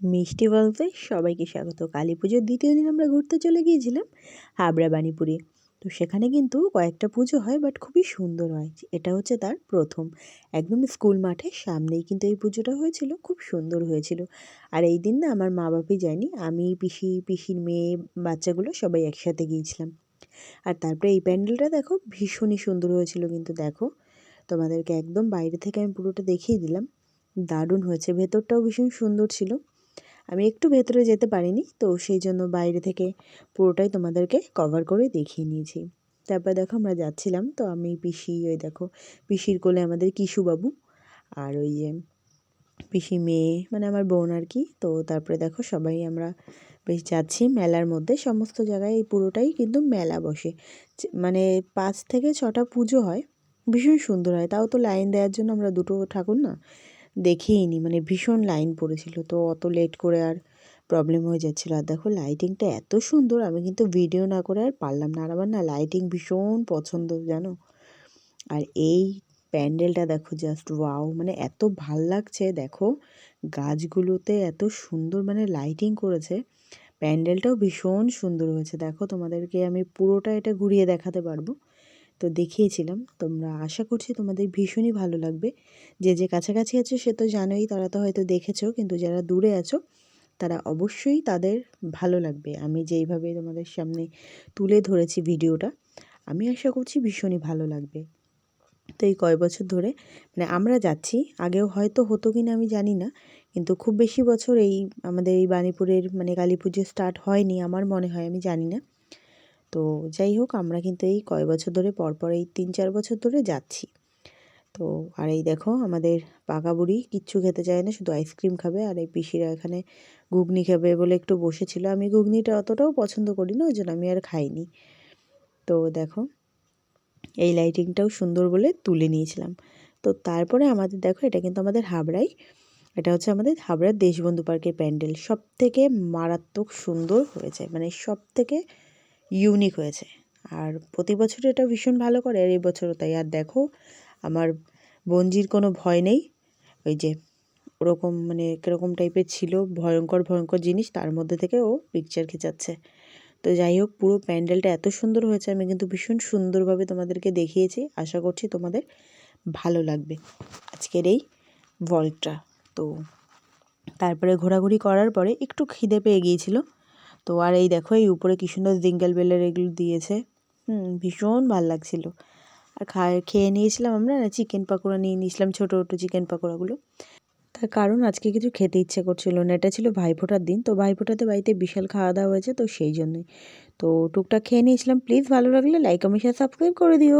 মিষ্টি বলতে সবাইকে স্বাগত। কালী পুজোর দ্বিতীয় দিন আমরা ঘুরতে চলে গিয়েছিলাম হাবড়া বাণীপুরে তো সেখানে কিন্তু কয়েকটা পুজো হয় বাট খুবই সুন্দর হয়। এটা হচ্ছে তার প্রথম। একদম স্কুল মাঠের সামনেই কিন্তু এই পুজোটা হয়েছিল, খুব সুন্দর হয়েছিল। আর এই দিন না আমার মা বাপই যায়নি, আমি, পিসি, পিসির মেয়ে, বাচ্চাগুলো সবাই একসাথে গিয়েছিলাম। আর তারপরে এই প্যান্ডেলটা দেখো, ভীষণই সুন্দর হয়েছিল কিন্তু দেখো। তোমাদেরকে একদম বাইরে থেকে আমি পুরোটা দেখিয়ে দিলাম। দারুণ হয়েছে, ভেতরটাও ভীষণ সুন্দর ছিল। আমি একটু ভেতরে যেতে পারিনি, তো সেই জন্য বাইরে থেকে পুরোটাই তোমাদেরকে কভার করে দেখিয়ে নিয়েছি। তারপর দেখো আমরা যাচ্ছিলাম, তো আমি, পিসি, ওই দেখো, পিসির কোলে আমাদের কিশুবাবু আর ওই যে পিসি মেয়ে মানে আমার বোন আর কি, তো তারপরে দেখো সবাই আমরা বেশ যাচ্ছি মেলার মধ্যে, সমস্ত জায়গায় এই পুরোটাই কিন্তু মেলা বসে। মানে পাঁচ থেকে ছটা পুজো হয়, ভীষণ সুন্দর হয়, তাও তো লাইন দেওয়ার জন্য আমরা দুটো ঠাকুর না দেখেই নি মানে ভীষণ লাইন পড়েছিল। তো অত লেট করে আর প্রবলেম হয়ে যাচ্ছিল। আর দেখো লাইটিংটা এত সুন্দর, আমি কিন্তু ভিডিও না করে আর পারলাম না। আর আমার না লাইটিং ভীষণ পছন্দ, জানো? আর এই প্যান্ডেলটা দেখো জাস্ট ওয়াও মানে এত ভালো লাগছে। দেখো গাছগুলোতে এত সুন্দর মানে লাইটিং করেছে। প্যান্ডেলটাও ভীষণ সুন্দর হয়েছে। দেখো তোমাদেরকে আমি পুরোটা এটা ঘুরিয়ে দেখাতে পারব। তো দেখিয়েছিলাম। তোমরা আশা করছি তোমাদের ভীষণই ভালো লাগবে। যে যে কাছাকাছি আছো সে তো জানোই, তারা তো হয়তো দেখেছ, কিন্তু যারা দূরে আছো, তারা অবশ্যই তাদের ভালো লাগবে। আমি যেইভাবে তোমাদের সামনে তুলে ধরেছি ভিডিওটা, আমি আশা করছি ভীষণই ভালো লাগবে। তো এই কয় বছর ধরে মানে আমরা যাচ্ছি, আগেও হয়তো হতো কি না আমি জানি না, কিন্তু খুব বেশি বছর এই আমাদের এই বাণীপুরের মানে কালী পুজো স্টার্ট হয়নি, আমার মনে হয়, আমি জানি না। তো যাই হোক, আমরা কিন্তু এই কয় বছর ধরে, পরপর এই তিন চার বছর ধরে যাচ্ছি। তো আর এই দেখো, আমাদের পাকা বুড়ি কিচ্ছু খেতে চায় না, শুধু আইসক্রিম খাবে আর এই পিসিরা এখানে ঘুগনি খাবে বলে একটু বসেছিল। আমি ঘুগনিটা অতটাও পছন্দ করি না ওই জন্য আমি আর খাইনি। তো দেখো, এই লাইটিংটাও সুন্দর বলে তুলে নিয়েছিলাম। তো তারপরে আমাদের, দেখো, এটা কিন্তু আমাদের হাবড়াই। এটা হচ্ছে আমাদের হাবড়ার দেশবন্ধু পার্কের প্যান্ডেল। সব থেকে মারাত্মক সুন্দর হয়েছে মানে সব থেকে ইউনিক হয়েছে। আর প্রতি বছর এটা ভীষণ ভালো করে, আর এই বছরও তাই। আর দেখো, আমার বঞ্জির কোনো ভয় নেই। ওই যে ওরকম মানে কীরকম টাইপের ছিল, ভয়ঙ্কর ভয়ঙ্কর জিনিস, তার মধ্যে থেকে ও পিকচার খেঁচাচ্ছে। তো যাই হোক, পুরো প্যান্ডেলটা এত সুন্দর হয়েছে, আমি কিন্তু ভীষণ সুন্দরভাবে তোমাদেরকে দেখিয়েছি। আশা করছি তোমাদের ভালো লাগবে আজকের এই ভল্টটা তো তারপরে ঘোরাঘুরি করার পরে একটু খিদে পেয়ে গিয়েছিল। তো আর এই দেখো, এই উপরে কি সুন্দর জিঙ্গেল বেলের এগুলো দিয়েছে। হুম, ভীষণ ভালো লাগছিল। আর খায় খেয়ে নিয়েছিলাম আমরা না চিকেন পাকোড়া নিয়ে নিয়েছিলাম, ছোটো ছোটো চিকেন পাকোড়াগুলো। তার কারণ আজকে কিছু খেতে ইচ্ছে করছিল না। এটা ছিল ভাইফোঁটার দিন, তো ভাইফোঁটাতে বাড়িতে বিশাল খাওয়া দাওয়া হয়েছে, তো সেই জন্যই। তো টুকটাক খেয়ে নিয়েছিলাম। প্লিজ ভালো লাগলে লাইক, কমেন্ট সাবস্ক্রাইব করে দিও।